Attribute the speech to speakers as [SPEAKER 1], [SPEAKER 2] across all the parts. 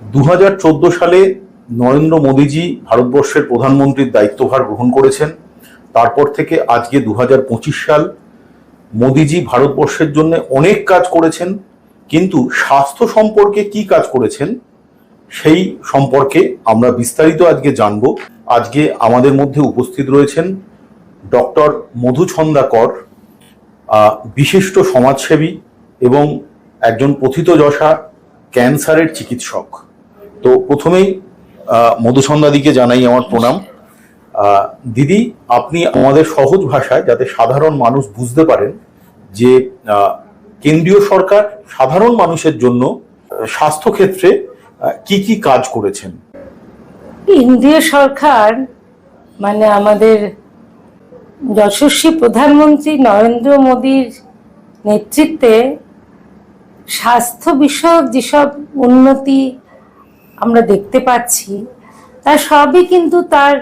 [SPEAKER 1] দু হাজার চোদ্দ সালে নরেন্দ্র মোদীজি ভারতবর্ষের প্রধানমন্ত্রীর দায়িত্বভার গ্রহণ করেছেন। তারপর থেকে আজকে দু হাজার পঁচিশ সাল মোদীজি ভারতবর্ষের জন্য অনেক কাজ করেছেন, কিন্তু স্বাস্থ্য সম্পর্কে কি কাজ করেছেন সেই সম্পর্কে আমরা বিস্তারিত আজকে জানব। আজকে আমাদের মধ্যে উপস্থিত রয়েছেন ডক্টর মধুছন্দা কর বিশিষ্ট সমাজসেবী এবং একজন প্রথিতযশা ক্যান্সারের চিকিৎসক। তো প্রথমেই মধুসন্ধ্যাদিকে জানাই আমার প্রণাম। দিদি, আপনি আমাদের সহজ ভাষায় যাতে সাধারণ মানুষ বুঝতে পারেন যে কেন্দ্রীয় সরকার সাধারণ মানুষের জন্য স্বাস্থ্যক্ষেত্রে কি কি কাজ করেছেন?
[SPEAKER 2] ইন্ডিয়া সরকার মানে আমাদের যশস্বী প্রধানমন্ত্রী নরেন্দ্র মোদীর নেতৃত্বে স্বাস্থ্য বিষয়ক যেসব উন্নতি আমরা দেখতে পাচ্ছি তা সবই কিন্তু তার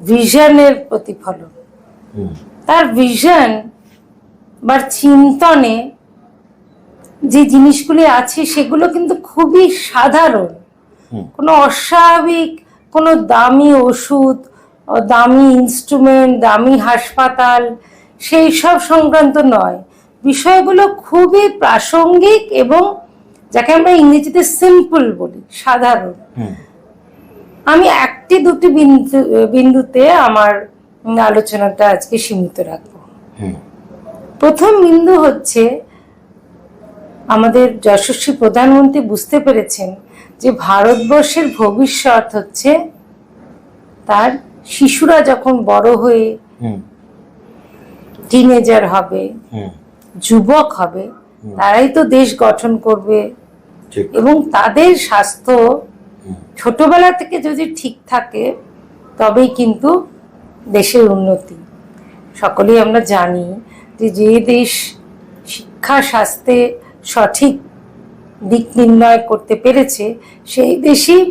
[SPEAKER 2] ভিশনের প্রতিফলন। তার ভিশন বা চিন্তনে যে জিনিসগুলি আছে সেগুলো কিন্তু খুবই সাধারণ। কোনো অস্বাভাবিক কোনো দামি ওষুধ দামি ইনস্ট্রুমেন্ট দামি হাসপাতাল সেই সব সংক্রান্ত নয়। বিষয়গুলো খুবই প্রাসঙ্গিক এবং যাকে আমরা ইংরেজিতে সিম্পল বলি সাধারণ। আমি একটি দুটি বিন্দু বিন্দুতে আমার আলোচনাটা আজকে সীমিত রাখব। প্রথম বিন্দু হচ্ছে আমাদের যশস্বী প্রধানমন্ত্রী বুঝতে পেরেছেন যে ভারতবর্ষের ভবিষ্যৎ হচ্ছে তার শিশুরা যখন বড় হয়ে টিনেজার হবে যুবক হবে তারাই তো দেশ গঠন করবে। এবং তাদের স্বাস্থ্য ছোটবেলা থেকে যদি ঠিক থাকে তবেই কিন্তু দেশের উন্নতি। সকলেই আমরা জানি যে যে দেশ শিক্ষা স্বাস্থ্যে সঠিক দিক নির্ণয় করতে পেরেছে সেই দেশই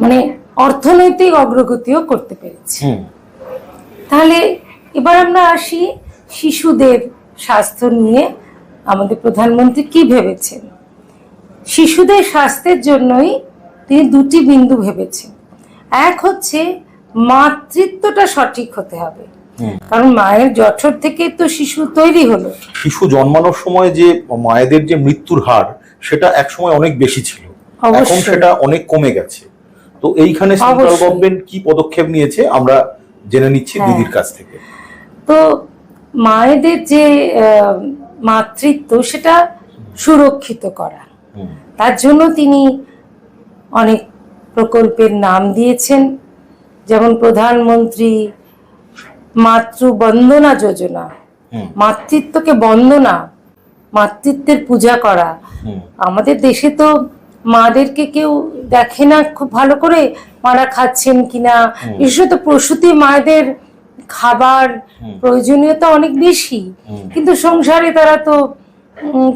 [SPEAKER 2] মানে অর্থনৈতিক অগ্রগতিও করতে পেরেছে। তাহলে এবার আমরা আসি শিশুদের স্বাস্থ্য নিয়ে আমাদের প্রধানমন্ত্রী কি ভেবেছেন? শিশুদের স্বাস্থ্যের জন্যই তিনি দুটি বিন্দু ভেবেছেন। এক হচ্ছে মাতৃত্বটা সঠিক হতে হবে। কারণ মায়ের জঠর থেকে তো শিশু তৈরি হলো।
[SPEAKER 1] শিশু জন্মানোর সময় যে মায়েদের যে মৃত্যুর হার সেটা একসময় অনেক বেশি ছিল। এখন সেটা অনেক কমে গেছে। তো এইখানে সেন্ট্রাল গভর্নমেন্ট কি পদক্ষেপ নিয়েছে আমরা জেনে নিচ্ছি
[SPEAKER 2] হ্যাঁ।
[SPEAKER 1] দিদির কাছ থেকে।
[SPEAKER 2] তো মায়েদের যে মাতৃত্ব সেটা সুরক্ষিত করা। তার জন্য তিনি অনেক প্রকল্পের নাম দিয়েছেন। যেমন প্রধানমন্ত্রী মাতৃ বন্দনা যোজনা মাতৃত্বকে বন্দনা মাতৃত্বের পূজা করা। আমাদের দেশে তো মাদেরকে কেউ দেখে না খুব ভালো করে মারা খাচ্ছেন কিনা। বিশেষত প্রসূতি মায়েদের খাবার প্রয়োজনীয়তা অনেক বেশি। কিন্তু সংসারে তারা তো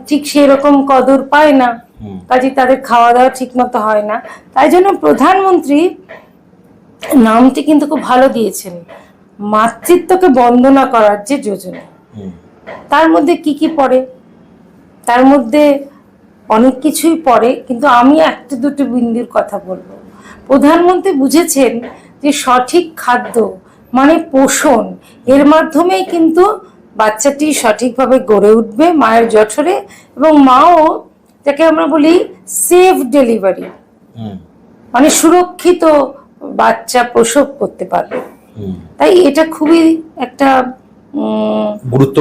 [SPEAKER 2] ঠিক সেরকম কদর পায় না। কাজে তাদের খাওয়া দাওয়া ঠিক মতো হয় না। তাই জন্য প্রধানমন্ত্রী নামটি কিন্তু খুব ভালো দিয়েছেন। মাতৃত্বকে বন্দনা করার যে যোজনা। তার মধ্যে কি কি পড়ে? তার মধ্যে অনেক কিছুই পড়ে কিন্তু আমি একটা দুটো বিন্দুর কথা বলব। প্রধানমন্ত্রী বুঝেছেন যে সঠিক খাদ্য মানে পোষণ। এর মাধ্যমেই কিন্তু বাচ্চাটি সঠিকভাবে গড়ে উঠবে মায়ের জঠরে এবং মাও যাকে আমরা বলি সেফ ডেলিভারি মানে সুরক্ষিত বাচ্চা প্রসব করতে পারবে। তাই এটা খুবই একটা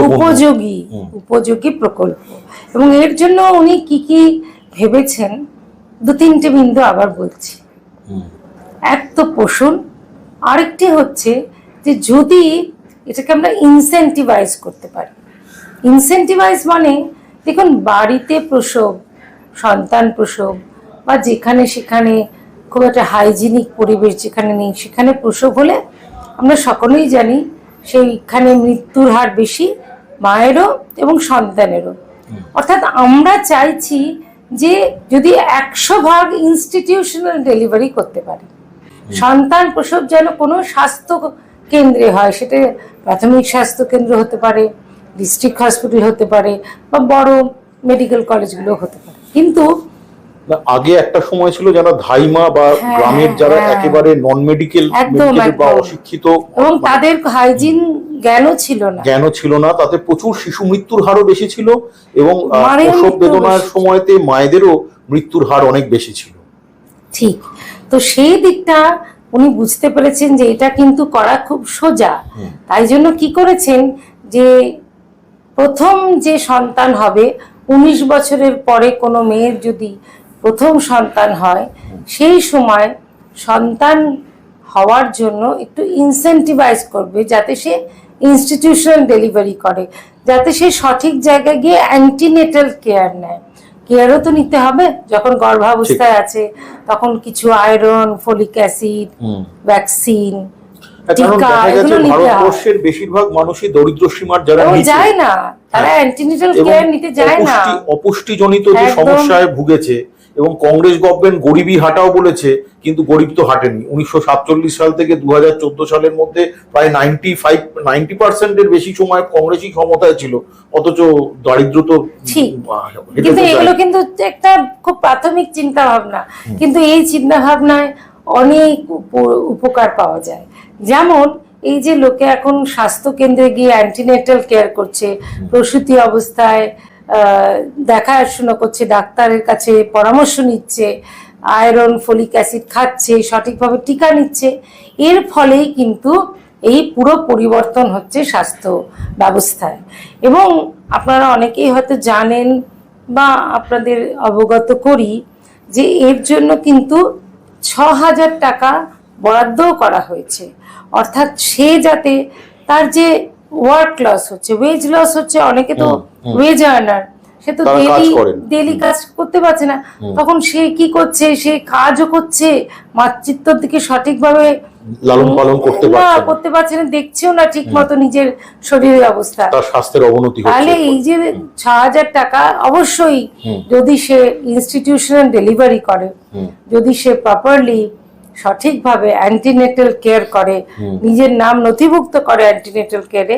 [SPEAKER 2] উপযোগী উপযোগী প্রকল্প। এবং এর জন্য উনি কি কি ভেবেছেন দু তিনটে বিন্দু আবার বলছি। এক তো পোষণ আরেকটি হচ্ছে যে যদি এটাকে আমরা ইনসেন্টিভাইজ করতে পারি। ইনসেন্টিভাইজ মানে দেখুন বাড়িতে প্রসব সন্তান প্রসব বা যেখানে সেখানে খুব একটা হাইজিনিক পরিবেশ যেখানে নেই সেখানে প্রসব হলে আমরা সকলেই জানি সেইখানে মৃত্যুর হার বেশি মায়েরও এবং সন্তানেরও। অর্থাৎ আমরা চাইছি যে যদি একশো ভাগ ইনস্টিটিউশনাল ডেলিভারি করতে পারি। সন্তান প্রসব যেন কোনো স্বাস্থ্য কেন্দ্রে হয় সেটা প্রাথমিক স্বাস্থ্য কেন্দ্র হতে পারে ডিস্ট্রিক্ট হসপিটাল হতে পারে বা বড় মেডিকেল কলেজগুলো হতে পারে। কিন্তু
[SPEAKER 1] আগে একটা সময় ছিল যারা ধাইমা বা
[SPEAKER 2] হ্যাঁ,
[SPEAKER 1] গ্রামের যারা
[SPEAKER 2] হ্যাঁ।
[SPEAKER 1] একেবারে নন মেডিকেল বা অশিক্ষিত
[SPEAKER 2] এবং তাদের হাইজিন জ্ঞানও ছিল না।
[SPEAKER 1] জ্ঞানও ছিল না তাতে প্রচুর শিশু মৃত্যুর হারও বেশি ছিল এবং প্রসব বেদনার সময়তে মায়েদেরও মৃত্যুর হার অনেক বেশি ছিল।
[SPEAKER 2] ঠিক। তো সেই দিকটা উনি বুঝতে পেরেছেন যে এটা কিন্তু করা খুব সোজা। তাই জন্য কি করেছেন যে প্রথম যে সন্তান হবে উনিশ বছরের পরে কোনো মেয়ের যদি প্রথম সন্তান হয় সেই সময় সন্তান হওয়ার জন্য একটু ইনসেন্টিভাইজ করবে যাতে সে ইনস্টিটিউশনাল ডেলিভারি করে যাতে সে সঠিক জায়গায় গিয়ে অ্যান্টিনেটাল কেয়ার নেয়। কেয়ারও তো নিতে হবে। যখন গর্ভাবস্থায় আছে তখন কিছু আয়রন ফলিক অ্যাসিড ভ্যাকসিন।
[SPEAKER 1] ভারতবর্ষের বেশিরভাগ মানুষই দরিদ্র সীমার যারা
[SPEAKER 2] যায় না। তারা
[SPEAKER 1] হ্যাঁ।
[SPEAKER 2] কেয়ার নিতে যায় না।
[SPEAKER 1] অপুষ্টি অপুষ্টিজনিত যে সমস্যায় ভুগেছে এবং কংগ্রেস গভর্নমেন্ট গরিবী হাটাও বলেছে কিন্তু গরিব তো হাঁটেনি। উনিশশো সাতচল্লিশ সাল থেকে দু সালের মধ্যে প্রায় নাইনটি ফাইভ নাইনটি পার্সেন্টের বেশি সময় কংগ্রেসই ক্ষমতায় ছিল। অথচ দারিদ্র তো
[SPEAKER 2] কিন্তু এগুলো কিন্তু একটা খুব প্রাথমিক চিন্তা ভাবনা কিন্তু এই চিন্তা ভাবনায় অনেক উপ- উপকার পাওয়া যায়। যেমন এই যে লোকে এখন স্বাস্থ্য কেন্দ্রে গিয়ে অ্যান্টিনেটাল কেয়ার করছে প্রসূতি অবস্থায় আহ, দেখাশোনা করছে ডাক্তারের কাছে পরামর্শ নিচ্ছে আয়রন ফলিক অ্যাসিড খাচ্ছে সঠিকভাবে টিকা নিচ্ছে। এর ফলেই কিন্তু এই পুরো পরিবর্তন হচ্ছে স্বাস্থ্য ব্যবস্থায়। এবং আপনারা অনেকেই হয়তো জানেন বা আপনাদের অবগত করি যে এর জন্য কিন্তু ছ হাজার টাকা বরাদ্দও করা হয়েছে। অর্থাৎ সে যাতে তার যে ওয়ার্ক লস হচ্ছে ওয়েজ লস হচ্ছে অনেকে তো। ওয়েজ আর্নার সে তো ডেলি ডেলি কাজ করতে পারছে না। তখন সে কি করছে? সে কাজও করছে মাতৃত্বর দিকে সঠিকভাবে
[SPEAKER 1] লালন পালন করতে পারছে না।
[SPEAKER 2] করতে পারছে না দেখছেও না ঠিক মতো নিজের শরীরের অবস্থা।
[SPEAKER 1] তার স্বাস্থ্যের অবনতি
[SPEAKER 2] তাহলে এই যে ছ হাজার টাকা অবশ্যই যদি সে ইনস্টিটিউশনাল ডেলিভারি করে যদি সে প্রপারলি সঠিকভাবে অ্যান্টিনেটাল কেয়ার করে নিজের নাম নথিভুক্ত করে অ্যান্টিনেটাল কেয়ারে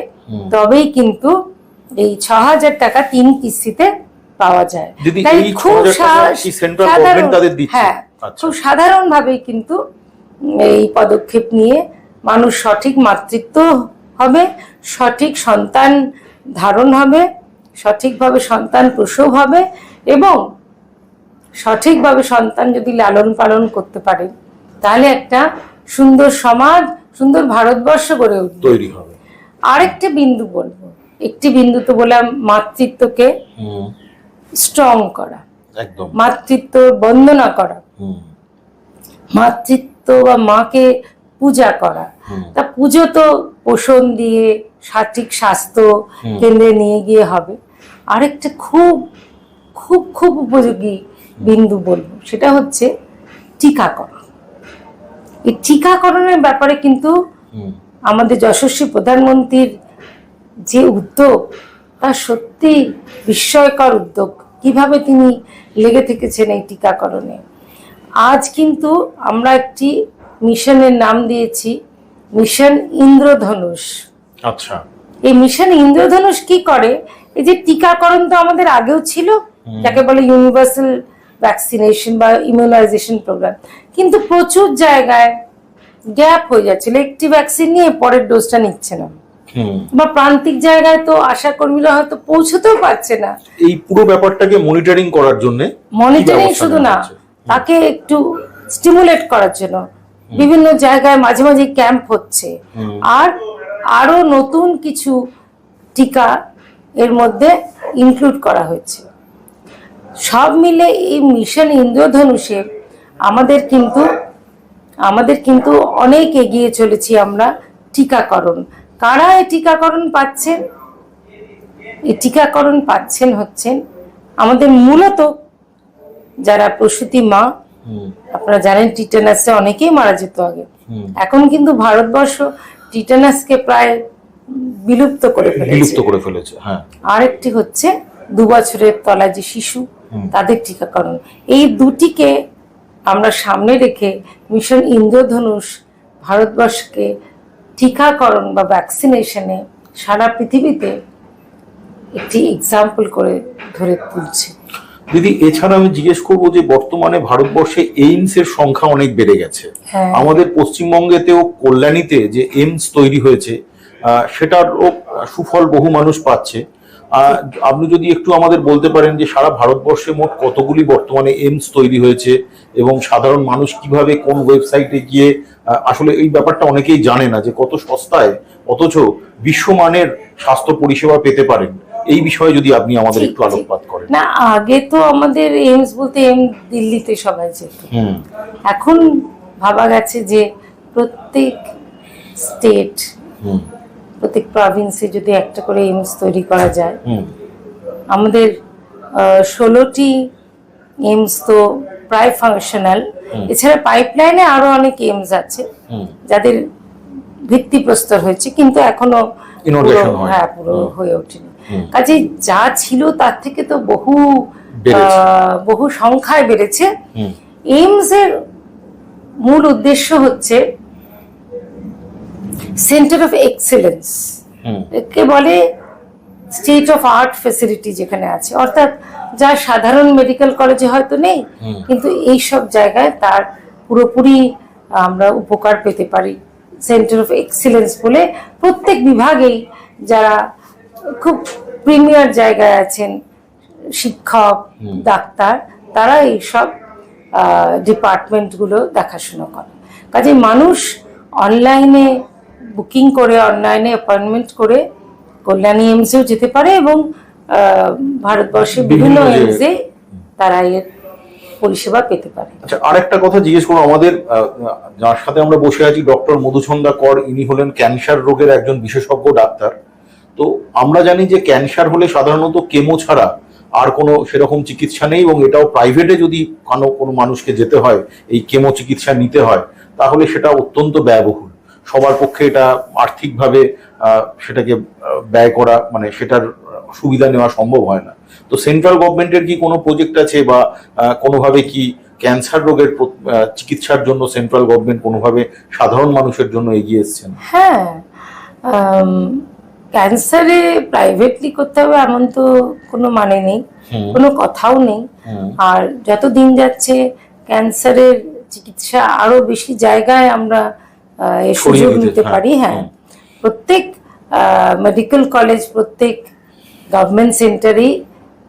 [SPEAKER 2] তবেই কিন্তু এই ছ হাজার টাকা তিন কিস্তিতে পাওয়া যায়। তাই খুব
[SPEAKER 1] 6,000 টাকা
[SPEAKER 2] সা-
[SPEAKER 1] কি central
[SPEAKER 2] সাধারণ- হ্যাঁ
[SPEAKER 1] আচ্ছা।
[SPEAKER 2] খুব সাধারণভাবেই কিন্তু এই পদক্ষেপ নিয়ে মানুষ সঠিক মাতৃত্ব হবে সঠিক সন্তান ধারণ হবে সঠিকভাবে সন্তান প্রসব হবে এবং সঠিকভাবে সন্তান যদি লালন পালন করতে পারে তাহলে একটা সুন্দর সমাজ সুন্দর ভারতবর্ষ গড়ে উঠবে।
[SPEAKER 1] তৈরি হবে।
[SPEAKER 2] আরেকটা বিন্দু বলব একটি বিন্দু তো বললাম মাতৃত্বকে স্ট্রং করা।
[SPEAKER 1] একদম।
[SPEAKER 2] মাতৃত্ব বন্দনা করা। মাতৃত্ব বা মাকে পূজা করা। তা পুজো তো পোষণ দিয়ে সঠিক স্বাস্থ্য কেন্দ্রে নিয়ে গিয়ে হবে। আরেকটা খুব খুব খুব উপযোগী বিন্দু বলব সেটা হচ্ছে টিকাকরণ। এই টিকাকরণের ব্যাপারে কিন্তু আমাদের যশস্বী প্রধানমন্ত্রীর যে উদ্যোগ তা সত্যি বিস্ময়কর উদ্যোগ। কীভাবে তিনি লেগে থেকেছেন এই টিকাকরণে? আজ কিন্তু আমরা একটি মিশনের নাম দিয়েছি মিশন ইন্দ্রধনুষ।
[SPEAKER 1] আচ্ছা।
[SPEAKER 2] এই মিশন ইন্দ্রধনুষ কি করে? এই যে টিকাকরণ তো আমাদের আগেও ছিল যাকে বলে ইউনিভার্সাল ভ্যাকসিনেশন বা ইমিউনাইজেশন প্রোগ্রাম কিন্তু প্রচুর জায়গায় গ্যাপ হয়ে যাচ্ছিল একটি ভ্যাকসিন নিয়ে পরের ডোজটা নিচ্ছে না। বা প্রান্তিক জায়গায় তো আশা কর্মীরা হয়তো পৌঁছতেও পারছে না।
[SPEAKER 1] এই পুরো ব্যাপারটাকে মনিটরিং করার জন্য
[SPEAKER 2] মনিটরিং শুধু না তাকে একটু স্টিমুলেট করার জন্য। বিভিন্ন জায়গায় মাঝে মাঝে ক্যাম্প হচ্ছে। আর আরও নতুন কিছু টিকা এর মধ্যে ইনক্লুড করা হয়েছে। সব মিলে এই মিশন ইন্দ্রধনুষে আমাদের কিন্তু আমাদের কিন্তু অনেক এগিয়ে চলেছি আমরা টিকাকরণ। কারা এই টিকাকরণ পাচ্ছেন? এই টিকাকরণ পাচ্ছেন হচ্ছেন আমাদের মূলত যারা প্রসূতি মা আপনারা জানেন টিটানাসে অনেকেই মারা যেত আগে। এখন কিন্তু ভারতবর্ষ টিটানাসকে প্রায় বিলুপ্ত করে ফেলেছে।
[SPEAKER 1] বিলুপ্ত করে ফেলেছে হ্যাঁ।
[SPEAKER 2] আরেকটি হচ্ছে দু বছরের তলা যে শিশু তাদের টিকাকরণ। এই দুটিকে আমরা সামনে রেখে মিশন ইন্দ্রধনুষ ভারতবর্ষকে টিকাকরণ বা ভ্যাকসিনেশনে সারা পৃথিবীতে একটি এক্সাম্পল করে ধরে তুলছে।
[SPEAKER 1] দিদি এছাড়া আমি জিজ্ঞেস করব যে বর্তমানে ভারতবর্ষে এইমস এর সংখ্যা অনেক বেড়ে গেছে।
[SPEAKER 2] হ্যাঁ।
[SPEAKER 1] আমাদের পশ্চিমবঙ্গেতেও কল্যাণীতে যে এইমস তৈরি হয়েছে সেটারও সুফল বহু মানুষ পাচ্ছে। আপনি যদি একটু আমাদের বলতে পারেন যে সারা ভারতবর্ষে মোট কতগুলি বর্তমানে এইমস তৈরি হয়েছে এবং সাধারণ মানুষ কীভাবে কোন ওয়েবসাইটে গিয়ে আসলে এই ব্যাপারটা অনেকেই জানে না যে কত সস্তায় অথচ বিশ্বমানের স্বাস্থ্য পরিষেবা পেতে পারেন। এই বিষয়ে যদি আপনি আমাদের একটু আলোকপাত করেন।
[SPEAKER 2] না আগে তো আমাদের এইমস বলতে এম দিল্লিতে সবাই যেত এখন ভাবা গেছে যে প্রত্যেক স্টেট প্রত্যেক প্রভিন্সে যদি একটা করে এইমস তৈরি করা যায় আমাদের ষোলোটি এইমস তো প্রায় ফাংশনাল এছাড়া পাইপলাইনে আরও অনেক এইমস আছে যাদের ভিত্তিপ্রস্তর হয়েছে কিন্তু
[SPEAKER 1] এখনও
[SPEAKER 2] হ্যাঁ। পুরো হয়ে ওঠেনি। কাজে যা ছিল তার থেকে তো বহু বহু সংখ্যায় বেড়েছে। এইমস এর মূল উদ্দেশ্য হচ্ছে সেন্টার অফ এক্সেলেন্স একে বলে স্টেট অফ আর্ট ফেসিলিটি যেখানে আছে। অর্থাৎ যা সাধারণ মেডিকেল কলেজে হয়তো নেই কিন্তু এই সব জায়গায় তার পুরোপুরি আমরা উপকার পেতে পারি। সেন্টার অফ এক্সেলেন্স বলে প্রত্যেক বিভাগেই যারা খুব প্রিমিয়ার জায়গায় আছেন শিক্ষক ডাক্তার তারা এইসব ডিপার্টমেন্টগুলো দেখাশোনা করে। কাজে মানুষ অনলাইনে বুকিং করে অনলাইনে অ্যাপয়েন্টমেন্ট করে কল্যাণী এমসেও যেতে পারে এবং ভারতবর্ষের বিভিন্ন এমসে তারা এর পরিষেবা পেতে পারে।
[SPEAKER 1] আচ্ছা আরেকটা কথা জিজ্ঞেস করব আমাদের যার সাথে আমরা বসে আছি ডক্টর মধুচন্দা কর ইনি হলেন ক্যান্সার রোগের একজন বিশেষজ্ঞ ডাক্তার। তো আমরা জানি যে ক্যান্সার হলে সাধারণত কেমো ছাড়া আর কোনো সেরকম চিকিৎসা নেই এবং এটাও প্রাইভেটে যদি কোনো কোনো মানুষকে যেতে হয় এই কেমো চিকিৎসা নিতে হয় তাহলে সেটা অত্যন্ত ব্যয়বহুল। সবার পক্ষে এটা আর্থিকভাবে সেটাকে ব্যয় করা মানে সেটার সুবিধা নেওয়া সম্ভব হয় না। তো সেন্ট্রাল গভর্নমেন্টের কি কোনো প্রজেক্ট আছে বা কোনোভাবে কি ক্যান্সার রোগের চিকিৎসার জন্য সেন্ট্রাল গভর্নমেন্ট কোনোভাবে সাধারণ মানুষের জন্য এগিয়ে এসছেন?
[SPEAKER 2] হ্যাঁ ক্যান্সারে প্রাইভেটলি করতে হবে এমন তো কোনো মানে নেই কোনো কথাও নেই। আর যত দিন যাচ্ছে ক্যান্সারের চিকিৎসা আরও বেশি জায়গায় আমরা সুযোগ নিতে পারি হ্যাঁ। প্রত্যেক মেডিকেল কলেজ প্রত্যেক গভর্নমেন্ট সেন্টারেই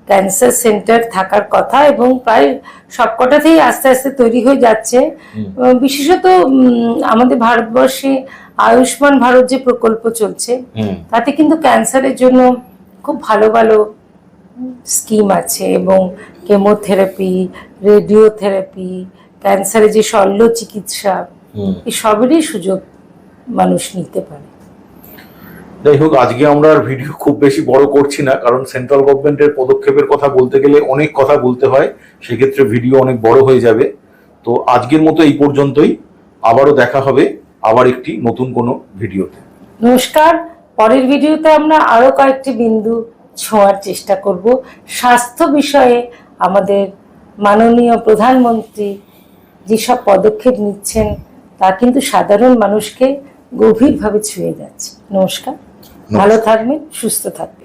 [SPEAKER 2] ক্যান্সার সেন্টার থাকার কথা এবং প্রায় সবকটাতেই আস্তে আস্তে তৈরি হয়ে যাচ্ছে। বিশেষত আমাদের ভারতবর্ষে আয়ুষ্মান ভারত যে প্রকল্প চলছে তাতে কিন্তু ক্যান্সারের জন্য খুব ভালো ভালো স্কিম আছে এবং কেমোথেরাপি রেডিওথেরাপি ক্যান্সারের যে শল্য চিকিৎসা এই সবেরই সুযোগ মানুষ নিতে পারে।
[SPEAKER 1] যাই হোক আজকে আমরা আর ভিডিও খুব বেশি বড় করছি না কারণ সেন্ট্রাল গভর্নমেন্টের পদক্ষেপের কথা বলতে গেলে অনেক কথা বলতে হয় সেক্ষেত্রে ভিডিও অনেক বড় হয়ে যাবে। তো আজকের মতো এই পর্যন্তই আবারও দেখা হবে আবার একটি নতুন কোনো ভিডিওতে।
[SPEAKER 2] নমস্কার পরের ভিডিওতে আমরা আরও কয়েকটি বিন্দু ছোঁয়ার চেষ্টা করব। স্বাস্থ্য বিষয়ে আমাদের মাননীয় প্রধানমন্ত্রী যেসব পদক্ষেপ নিচ্ছেন তা কিন্তু সাধারণ মানুষকে গভীরভাবে ছুঁয়ে যাচ্ছে। নমস্কার। ভালো থাকবেন সুস্থ থাকবেন।